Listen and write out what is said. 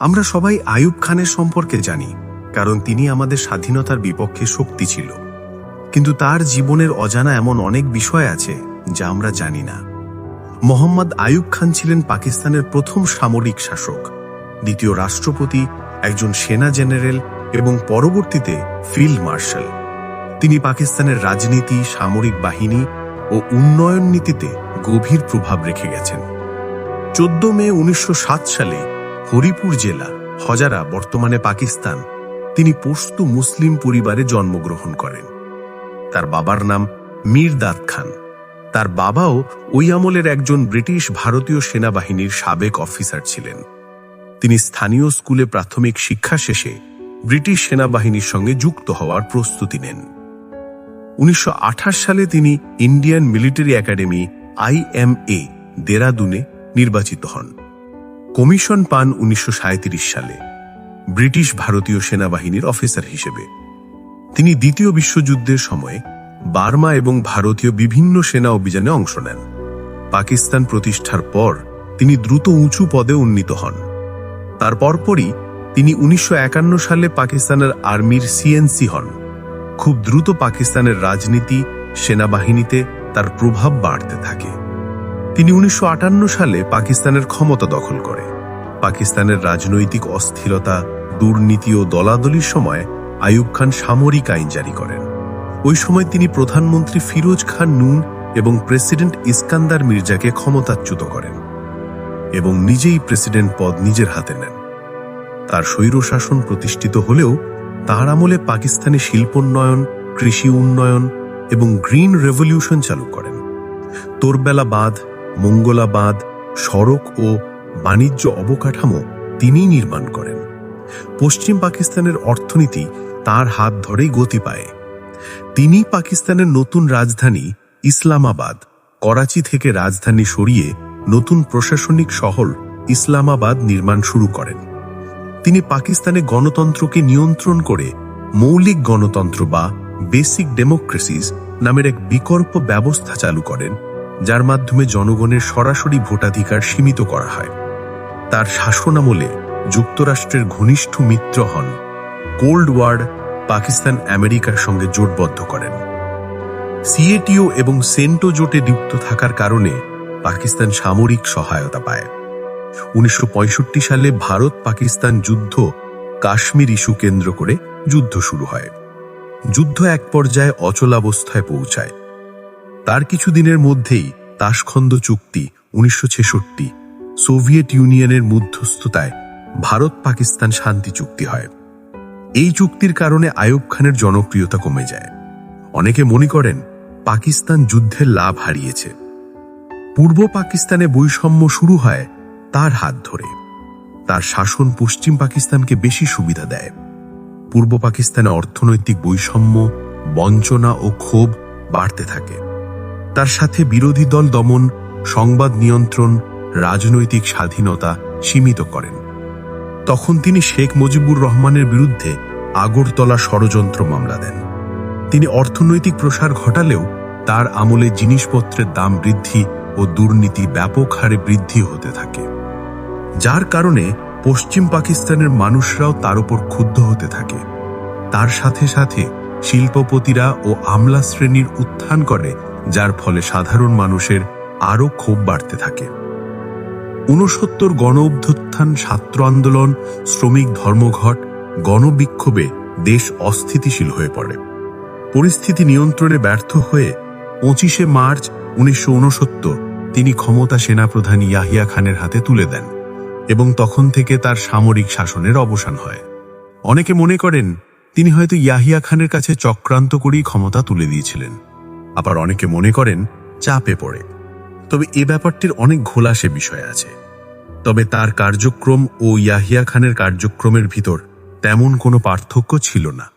আমরা সবাই আয়ুব খানের সম্পর্কে জানি, কারণ তিনি আমাদের স্বাধীনতার বিপক্ষে শক্তি ছিল। কিন্তু তার জীবনের অজানা এমন অনেক বিষয় আছে যা আমরা জানি না। মোহাম্মদ আয়ুব খান ছিলেন পাকিস্তানের প্রথম সামরিক শাসক, দ্বিতীয় রাষ্ট্রপতি, একজন সেনা জেনারেল এবং পরবর্তীতে ফিল্ড মার্শাল। তিনি পাকিস্তানের রাজনীতি, সামরিক বাহিনী ও উন্নয়ন নীতিতে গভীর প্রভাব রেখে গেছেন। চোদ্দ মে উনিশশো সালে হরিপুর জেলা, হজারা, বর্তমানে পাকিস্তান। তিনি পশতু মুসলিম পরিবারে জন্মগ্রহণ করেন। তার বাবার নাম মীরদাদ খান। তার বাবাও ওই আমলের একজন ব্রিটিশ ভারতীয় সেনাবাহিনীর সাবেক অফিসার ছিলেন। তিনি স্থানীয় স্কুলে প্রাথমিক শিক্ষা শেষে ব্রিটিশ সেনাবাহিনীর সঙ্গে যুক্ত হওয়ার প্রস্তুতি নেন। উনিশশো আঠাশ সালে তিনি ইন্ডিয়ান মিলিটারি একাডেমি আইএমএ দেরাদুনে নির্বাচিত হন। কমিশন পান উনিশশো সাঁইত্রিশ সালে, ব্রিটিশ ভারতীয় সেনাবাহিনীর অফিসার হিসেবে। তিনি দ্বিতীয় বিশ্বযুদ্ধের সময় বার্মা এবং ভারতীয় বিভিন্ন সেনা অভিযানে অংশ নেন। পাকিস্তান প্রতিষ্ঠার পর তিনি দ্রুত উঁচু পদে উন্নীত হন। তার পরপরই তিনি উনিশশো একান্ন সালে পাকিস্তানের আর্মির সিএনসি হন। খুব দ্রুত পাকিস্তানের রাজনীতি, সেনাবাহিনীতে তার প্রভাব বাড়তে থাকে। তিনি উনিশশো আটান্ন সালে পাকিস্তানের ক্ষমতা দখল করে। পাকিস্তানের রাজনৈতিক অস্থিরতা, দুর্নীতি ও দলাদলির সময় আইয়ুব খান সামরিক আইন জারি করেন। ওই সময় তিনি প্রধানমন্ত্রী ফিরোজ খান নুন এবং প্রেসিডেন্ট ইস্কান্দার মির্জাকে ক্ষমতাচ্যুত করেন এবং নিজেই প্রেসিডেন্ট পদ নিজের হাতে নেন। তার স্বৈরশাসন প্রতিষ্ঠিত হলেও তার আমলে পাকিস্তানে শিল্পোন্নয়ন, কৃষি উন্নয়ন এবং গ্রিন রেভলিউশন চালু করেন। তোরবেলা বাঁধ মঙ্গলা বাঁধ সড়ক ও বাণিজ্য অবকাঠামো তিনিই নির্মাণ করেন। পশ্চিম পাকিস্তানের অর্থনীতি তার হাত ধরেই গতি পায়। তিনি পাকিস্তানের নতুন রাজধানী ইসলামাবাদ, করাচি থেকে রাজধানী সরিয়ে নতুন প্রশাসনিক শহর ইসলামাবাদ নির্মাণ শুরু করেন। তিনি পাকিস্তানে গণতন্ত্রকে নিয়ন্ত্রণ করে মৌলিক গণতন্ত্র বা বেসিক ডেমোক্রেসিস নামের এক বিকল্প ব্যবস্থা চালু করেন। যার মাধ্যমে জনগণের সরাসরি ভোটাধিকার সীমিত করা হয়। তার শাসনামলে যুক্তরাষ্ট্রের ঘনিষ্ঠ মিত্র হন কোল্ড ওয়ার পাকিস্তান আমেরিকার সঙ্গে জোটবদ্ধ করেন। সিএটিও এবং সেন্টো জোটে যুক্ত থাকার কারণে পাকিস্তান সামরিক সহায়তা পায়। উনিশশো পঁয়ষট্টি সালে ভারত পাকিস্তান যুদ্ধ কাশ্মীর ইস্যু কেন্দ্র করে যুদ্ধ শুরু হয়। যুদ্ধ এক পর্যায়ে অচলাবস্থায় পৌঁছায়। তার কিছুদিনের মধ্যেই তাসখন্দ চুক্তি উনিশশো ছেষট্টি, সোভিয়েত ইউনিয়নের মধ্যস্থতায় ভারত পাকিস্তান শান্তি চুক্তি হয়। এই চুক্তির কারণে আয়ুব খানের জনপ্রিয়তা কমে যায়। অনেকে মনে করেন পাকিস্তান যুদ্ধের লাভ হারিয়েছে। পূর্ব পাকিস্তানে বৈষম্য শুরু হয় তার হাত ধরে। তার শাসন পশ্চিম পাকিস্তানকে বেশি সুবিধা দেয়। পূর্ব পাকিস্তানে অর্থনৈতিক বৈষম্য, বঞ্চনা ও ক্ষোভ বাড়তে থাকে। তার সাথে বিরোধী দল দমন, সংবাদ নিয়ন্ত্রণ, রাজনৈতিক স্বাধীনতা সীমিত করেন। তখন তিনি শেখ মুজিবুর রহমানের বিরুদ্ধে আগরতলা ষড়যন্ত্র মামলা দেন। তিনি অর্থনৈতিক প্রসার ঘটালেও তার আমলে জিনিসপত্রের দাম বৃদ্ধি ও দুর্নীতি ব্যাপক হারে বৃদ্ধি হতে থাকে। যার কারণে পশ্চিম পাকিস্তানের মানুষরাও তার উপর ক্ষুব্ধ হতে থাকে। তার সাথে সাথে শিল্পপতিরা ও আমলা শ্রেণির উত্থান করে যার ফলে সাধারণ মানুষের আরও ক্ষোভ বাড়তে থাকে। ঊনসত্তর গণ অভ্যুত্থান ছাত্র আন্দোলন, শ্রমিক ধর্মঘট, গণবিক্ষোভে দেশ অস্থিতিশীল হয়ে পড়ে। পরিস্থিতি নিয়ন্ত্রণে ব্যর্থ হয়ে পঁচিশে মার্চ উনিশশো তিনি ক্ষমতা সেনাপ্রধান ইয়াহিয়া খানের হাতে তুলে দেন এবং তখন থেকে তার সামরিক শাসনের অবসান হয়। অনেকে মনে করেন, তিনি হয়তো ইয়াহিয়া খানের কাছে চক্রান্ত করেই ক্ষমতা তুলে দিয়েছিলেন। আবার অনেকে মনে করেন চাপে পড়ে। তবে এ ব্যাপারটির অনেক ঘোলাসে বিষয় আছে। তবে তার কার্যক্রম ও ইয়াহিয়া খানের কার্যক্রমের ভিতর তেমন কোনো পার্থক্য ছিল না।